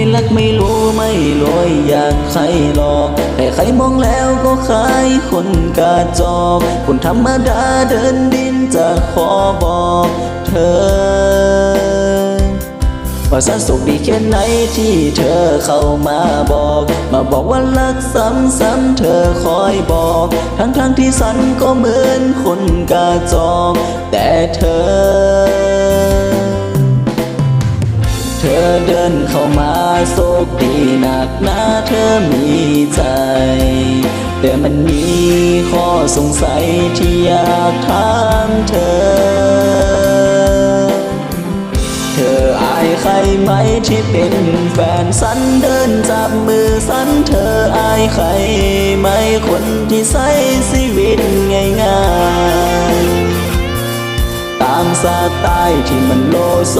ไม่รักไม่รู้ไม่รวยอยากใครหลอกแต่ใครมองแล้วก็คล้ายคนกาจอกคนธรรมดาเดินดินจะขอบอกเธอว่าฉันสุขดีแค่ไหนที่เธอเข้ามาบอก มาบอกว่ารักซ้ำๆเธอคอยบอก ทั้งๆที่ฉันก็เหมือนคนกาจอกแต่เธอ เดินเข้ามาโชคดีหนักหนาเธอมีใจ แต่มันมีข้อสงสัยที่อยากถามเธอ เธออายใครไหมที่เป็นแฟนสันเดินจับมือสันเธออายใครไหมคนที่ใช้ชีวิตง่ายๆ สไตล์ที่มันโลโซ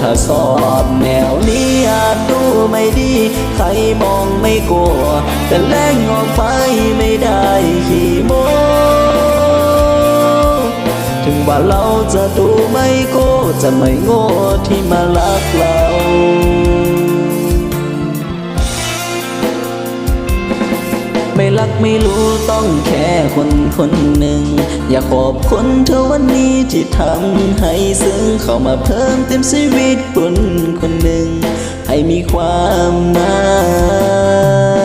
ถ้าสอบแนวนี้อาจดูไม่ดี ใครมองไม่กลัว แต่แล้งออกไปไม่ได้ขี้โมถึงว่าเราจะดูไม่โก้จะไม่โง่ที่มาลักเรา รักไม่รู้ต้องแค่คนคนหนึ่ง อยากขอบคุณเธอวันนี้ที่ทำให้ซึ้งเข้ามาเพิ่มเต็มชีวิตคนคนหนึ่ง ให้มีความหมา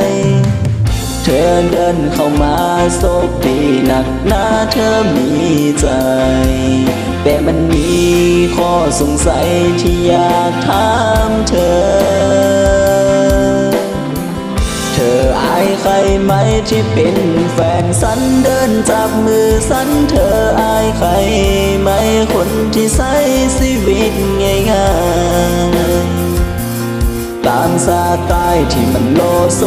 ยเธอเดินเข้ามาโชคดีหนักหนาเธอมีใจ แต่มันมีข้อสงสัยที่อยากถามเธอ ที่เป็นแฟนสันเดินจับมือสันเธออายใครไหมคนที่ใช้ชีวิตง่ายๆตามสไตล์ที่มันโลโซ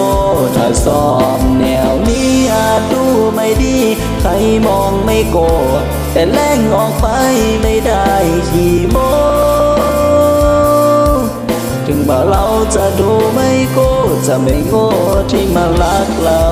ถ้าสอบแนวนี้อาจดูไม่ดี ใครมองไม่โกรธแต่แล้งออกไปไม่ได้ขี้โมถึงว่าเราจะดูไม่ จะไม่โง่ที่มารักเรา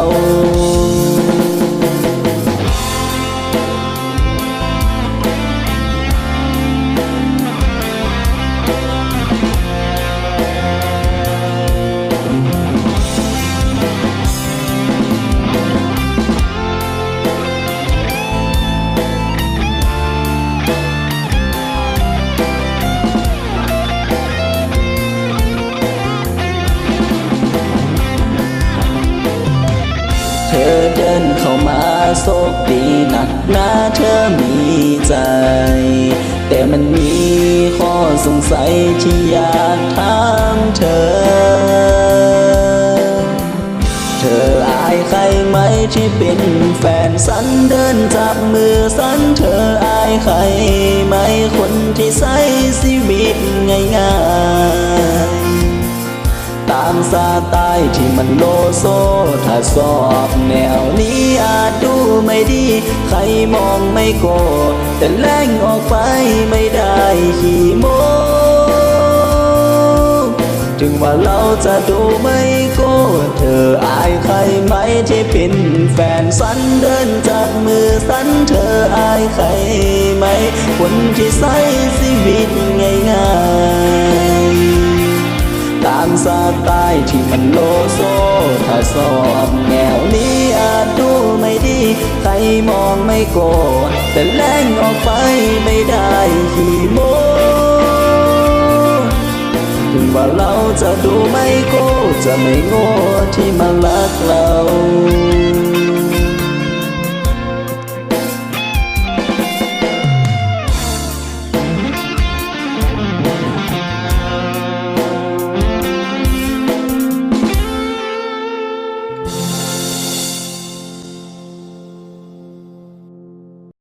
เธอเดินเข้ามาโชคดีหนักหนาเธอมีใจ แต่มันมีข้อสงสัยที่อยากถามเธอ เธออายใครไหมที่เป็นแฟนสันเดินจับมือสันเธออายใครไหมคนที่ใช้ชีวิตง่าย สไตล์ที่มันโลโซ ถ้าสอบแนวนี้อาจดูไม่ดี ใครมองไม่โกรธแต่แล้งออกไปไม่ได้ขี้โมถึงว่าเราจะดูไม่โก้เธออายใครไหมที่เป็นแฟนสันเดินจับมือสันเธออายใครไหม คนที่ใช้ชีวิตง่ายๆ ตามสไตายที่มันโลโซ ถ้าสอบแนวนี้อาจดูไม่ดี ใครมองไม่โกรธแต่แล้งออกไปไม่ได้ขี่โมถึงว่าเราจะดูไม่โก้จะไม่โง่ที่มารักเรา